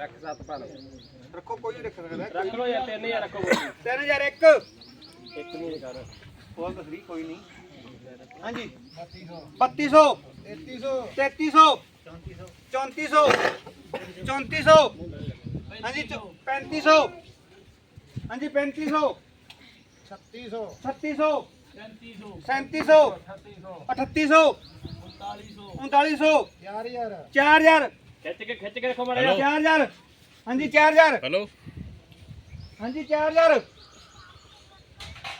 ਰੱਖ ਸੱਤ ਪਾ ਲਓ ਰੱਖੋ ਕੋਈ ਨਹੀਂ ਰੱਖ ਸਕਦਾ। ਰੱਖ ਲਓ ਯਾਰ 3000 ਰੱਖੋ 3001 ਇੱਕ। ਨਹੀਂ ਕਰ। ਹੋਰ ਤਸਰੀ ਕੋਈ ਨਹੀਂ। ਹਾਂਜੀ। 3200 3300 3400 3400 ਹਾਂਜੀ 3500 ਹਾਂਜੀ 3500 3600 3600 3700 3800 3900 4000 ਖਿੱਚ ਕੇ ਖਿੱਚ ਕੇ ਰੱਖੋ ਮਾੜਾ 4000 ਹਾਂਜੀ 4000 ਹੈਲੋ। ਹਾਂਜੀ 4000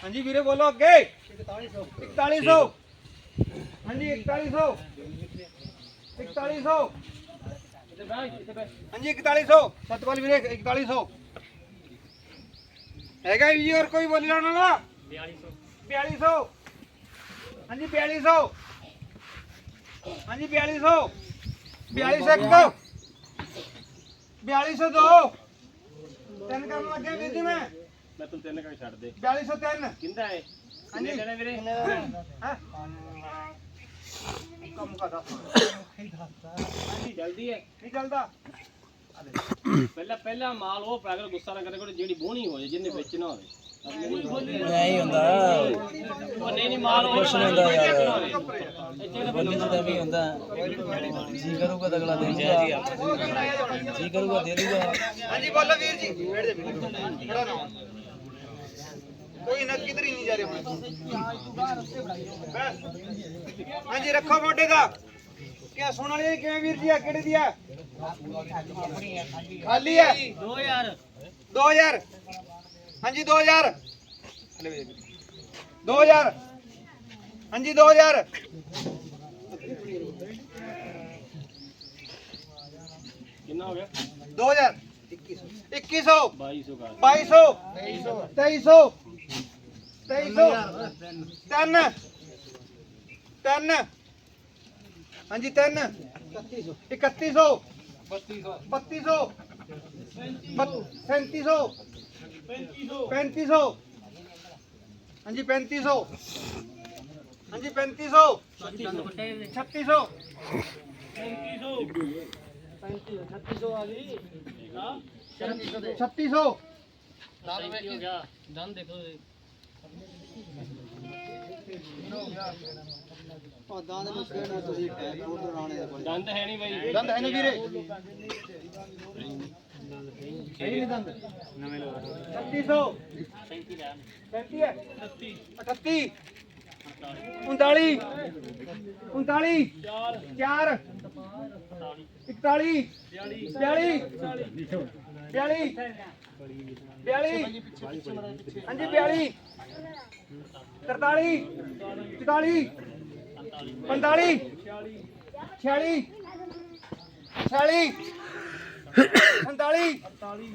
ਹਾਂਜੀ ਵੀਰੇ ਬੋਲੋ ਅੱਗੇ। 4100 ਹਾਂਜੀ 4100 4100 ਇੱਥੇ ਬੈਠ ਇੱਥੇ ਬੈਠ ਹਾਂਜੀ 4100 ਸਤਪਾਲ ਵੀਰੇ 4100 ਹੈਗਾ ਜੀ ਹੋਰ ਕੋਈ ਬੋਲੀ ਲਾਉਣ 4200 4200 ਹਾਂਜੀ 4200 ਹਾਂਜੀ 4200 4201 4202 ਤਿੰਨ ਕਰਨ ਲੱਗੇ ਵੀਰ ਜੀ ਮੈਂ। ਮੈਂ ਤੂੰ ਤਿੰਨ ਕਾ ਛੱਡ ਦੇ। 4203 ਕਿੰਦਾ ਹੈ? ਕਿੰਨੇ ਹਾਂਜੀ। ਦੇਣੇ ਵੀਰੇ? ਹੈ? ਕੰਮ ਕਰਦਾ ਹਾਂਜੀ ਜਲਦੀ ਹੈ। ਨਹੀਂ ਚੱਲਦਾ। ਪਹਿਲਾਂ ਪਹਿਲਾਂ ਮਾਲ ਉਹ ਪਾਗਲ ਗੁੱਸਾ ਨਾ ਕਰੇ ਕੋਈ ਜਿਹੜੀ ਬੋਣੀ ਹੋ ਜਾਏ ਜਿੰਨੇ ਵੇਚਣਾ ਹੋਵੇ। ਨਹੀਂ ਹੁੰਦਾ। ਉਹ ਨਹੀਂ ਨਹੀਂ ਮਾਲ ਉਹ ਕੁਛ ਨਹੀਂ ਹੁੰਦਾ ਯਾਰ। ਵੇਚਣਾ ਹੋਵੇ। ਇੱਥੇ ਤਾਂ ਬੰਦੇ ਦਾ ਵੀ ਹੁੰਦਾ। ਜੀ ਕਰੂਗਾ ਤਾਂ ਅਗਲਾ ਦੇ ਦੂਗਾ। ਜੀ ਕਰੂਗਾ ਦੇ ਦੂਗਾ। ਹਾਂਜੀ ਬੋਲੋ ਵੀਰ ਜੀ। ਬੈਠ ਜਾ ਵੀਰ ਖੜਾ ਨਾ ਹੋ। ਕੋਈ ਨਾ ਕਿਧਰ ਹੀ ਨਹੀਂ ਜਾ ਰਿਹਾ। ਹਾਂਜੀ ਰੱਖੋ ਮੋਢੇ ਦਾ। ਕਿਆ ਸੁਣ ਵਾਲੀ ਕਿਵੇਂ ਵੀਰ ਜੀ? ਆ ਕਿਹੜੀ ਦੀ ਆ? ਖਾਲੀ ਹੈ। 2000 2000 ਹਾਂਜੀ 2000 2000 ਹਾਂਜੀ 2000 ਕਿੰਨਾ ਹੋ ਗਿਆ? 2000 2100 2200 ਦਾ 2200 2300 2300 ਤਿੰਨ। ਤਿੰਨ। ਹਾਂਜੀ ਤਿੰਨ। 3100 3200 3700 3500 ਹਾਂਜੀ 3500 ਹਾਂਜੀ 3500 3600 3600 ਹੋ ਗਿਆ ਦੰਦ ਦੇਖੋ ਦੰਦ ਹੈ ਨਹੀਂ ਬਾਈ। ਦੰਦ ਹੈ ਨਹੀਂ ਵੀਰੇ। ਹੈ ਨਹੀਂ ਦੰਦ? ਨਵੇਂ ਲੋ 3600 37 ਲੈ 35 ਹੈ? 38 39 39 4 41 42 42 42 ਹਾਂਜੀ 42 43 44 45 46 46 47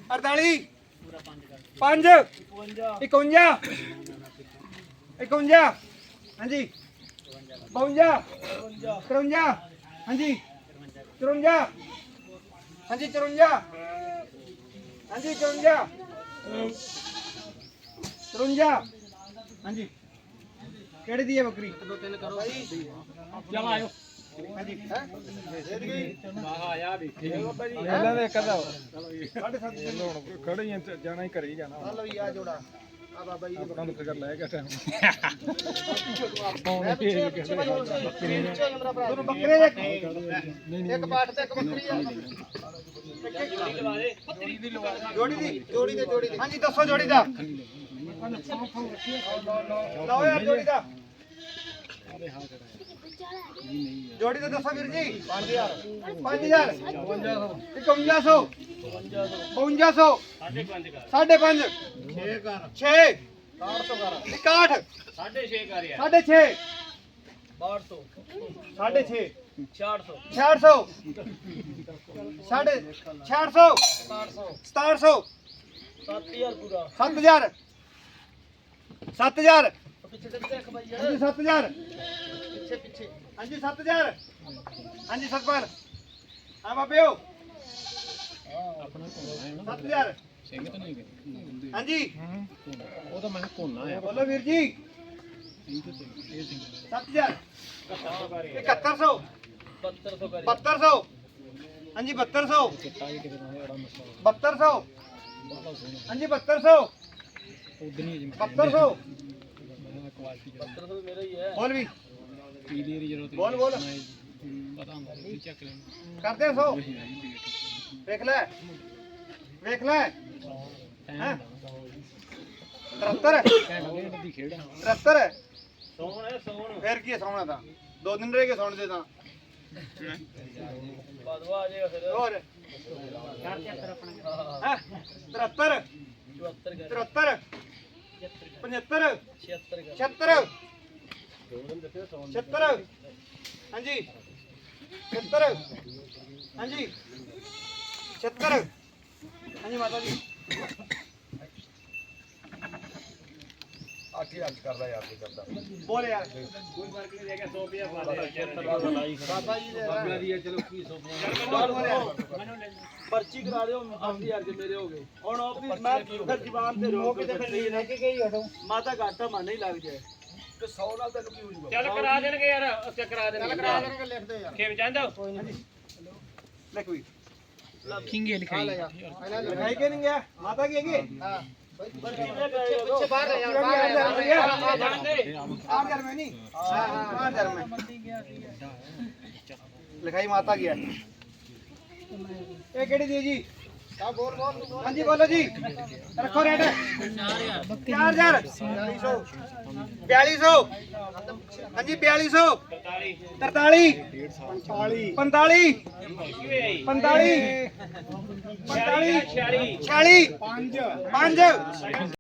48 5 51 51 ਹਾਂਜੀ 52 53 ਹਾਂਜੀ 54 ਹਾਂਜੀ 54 ਹਾਂਜੀ 54 53 ਹਾਂਜੀ। ਕਿਹੜੀ ਦੀ ਹੈ ਬੱਕਰੀ? ਦੋ ਤਿੰਨ ਕਰੋ ਚਲ ਆਇਓ ਹਾਂਜੀ ਆਇਆ ਇਹਨਾਂ ਦੇ ਕਦਾ ਸਾਢੇ ਸੱਤ ਕਿਲੋ ਹੁਣ ਖੜੇ ਹੀ ਆ, ਜਾਣਾ ਹੀ ਘਰੇ ਹੀ ਜਾਣਾ ਆ ਲਓ ਜੀ ਆ ਜੋੜਾ ਆ ਬਾਬਾ ਜੀ ਦੀ ਆਪਣਾ ਫਿਕਰ ਲੈ ਗਿਆ ਟਾਈਮ ਦੋਨੋਂ ਬੱਕਰੇ ਦੇ ਇੱਕ ਪਾਠ ਤੇ ਇੱਕ ਬੱਕਰੀ ਆ ਜੋੜੀ ਦੀ ਜੋੜੀ ਦੇ ਜੋੜੀ ਦੀ। ਹਾਂਜੀ ਦੱਸੋ ਜੋੜੀ ਦਾ। ਲਓ ਯਾਰ ਜੋੜੀ ਦਾ ਜੋੜੀ ਦਾ ਦੱਸੋ ਵੀਰ ਜੀ। 5000 5000 5500 5500 ਸਾਢੇ ਪੰਜ। ਕਰ 5.5 6 61 ਸਾਢੇ 6 ਕਰ ਯਾਰ ਸਾਢੇ 6 1200 ਸਾਢੇ 6 400 600 ਸਾਢੇ 600 1700 7000 ਪੂਰਾ। 7000 7000 ਪਿੱਛੇ ਤੇ ਦੇਖ ਬਾਈ ਹਾਂਜੀ 7000 ਪਿੱਛੇ ਪਿੱਛੇ। ਹਾਂਜੀ 7000 ਹਾਂਜੀ ਸਤਪਾਲ। ਹਾਂ ਬਾਬਿਓ 7000 ਸਿੰਘ ਤਾਂ ਨਹੀਂ ਗਏ ਹਾਂਜੀ। ਉਹ ਤਾਂ ਮੈਂ ਕੋਨਾ ਆ। ਬੋਲੋ ਵੀਰ ਜੀ। 7000 7100 7200 ਕਰ 7200 ਹਾਂਜੀ 7200 ਚਿੱਟਾ ਵੀ ਕਿਤੇ ਨਾ ਜਿਹੜਾ ਮਸਲਾ। 7200 ਬਾਹਲਾ ਸੋਹਣਾ ਹਾਂਜੀ 7200 ਉਦਣੀ ਜਿਵੇਂ 7200 ਮੈਂ ਕੁਆਲਿਟੀ ਜਿਹੜੀ। ਮਤਲਬ ਮੇਰਾ ਹੀ ਹੈ। ਬੋਲ ਵੀ। ਪੀਲੀ ਦੀ ਜਦੋਂ ਬੋਲ, ਬੋਲ। ਪਤਾ ਹੁੰਦਾ ਸੀ ਚੱਕ ਲੈਣ। ਕਰਦੇ 100 ਵੇਖ ਲੈ। ਵੇਖ ਲੈ। 73 73 ਹੈ ਫੇਰ ਕੀ ਸੌਣਾ ਤਾਂ। ਦੋ ਦਿਨ ਰਹਿ ਗਏ ਸੌਣ ਦੇ ਤਾਂ। ਬਾਦਵਾ ਆ ਜਾਏਗਾ ਫਿਰ। ਹੋਰ। ਹਾਂ। ਹੈਂ? 73 74 73 75 76 76 ਦੋ ਦਿਨ ਦੱਸਿਆ ਸੋਹਣ 76 ਹਾਂਜੀ 76 ਹਾਂਜੀ 76 ਹਾਂਜੀ ਮਾਤਾ ਜੀ। ਆਖੀ ਅੱਜ ਕਰਦਾ ਯਾਰ ਕੀ ਕਰਦਾ। ਬੋਲ ਯਾਰ। ਕੋਈ ਫ਼ਰਕ ਨਹੀਂ ਰਹਿ ਗਿਆ 100 ਰੁਪਏ ਬਾਬਾ ਬਾਬਾ ਜੀ ਦੇ ਚਲੋ ਕੀ ਸੋ ਬੋਲ ਬੋਲ ਯਾਰ। ਪਰਚੀ ਕਰਾ ਦਿਓ 80000 ਦੇ ਮੇਰੇ ਹੋ ਗਏ। ਹੁਣ ਆਫਿਸ ਮੈਂ ਫਿਰ ਦੀਵਾਨ ਤੇ ਰੋਕ ਕੇ ਫਿਰ ਲੈ ਕੇ ਗਈ ਹਟੋ ਮਾਤਾ ਘਾਟਾ ਮਨ ਨਹੀਂ ਲੱਗ ਜਾਏ। ਤੇ 100 ਨਾਲ ਤੈਨੂੰ ਕੀ ਹੋ ਜੂਗਾ ਚੱਲ ਕਰਾ ਦੇਣਗੇ ਯਾਰ ਅਸੀਂ ਕਰਾ ਦੇਣਗੇ। ਚੱਲ ਕਰਾ ਦੇਣਗੇ ਲਿਖ ਦੇ ਯਾਰ। ਖੇਮ ਜਾਂਦਾ ਲਿਖ ਵੀ। ਕਿੰਗੇ ਲਿਖਾਈ। ਲਿਖਾਈ ਕਿ ਨਹੀਂ ਗਿਆ ਮਾਤਾ ਕੀ ਹੈਗੀ? ਹਾਂ। ਪਿੱਛੇ ਬਾਹਰ ਲੈ ਜਾ ਬਾਹਰ ਆ ਜਰ ਮੈਂ ਨਹੀਂ। ਹਾਂ ਹਾਂ। ਆ ਜਰ ਮੈਂ ਲਿਖਾਈ ਮਾਤਾ ਗਿਆ ਇਹ ਕਿਹੜੀ ਦੀ ਜੀ? ਹਾਂਜੀ, ਬੋਲੋ ਜੀ। ਰੱਖੋ ਰੇਟ 4000 4200 ਹਾਂਜੀ 4200 43 45 45 45 45 46 46 5 5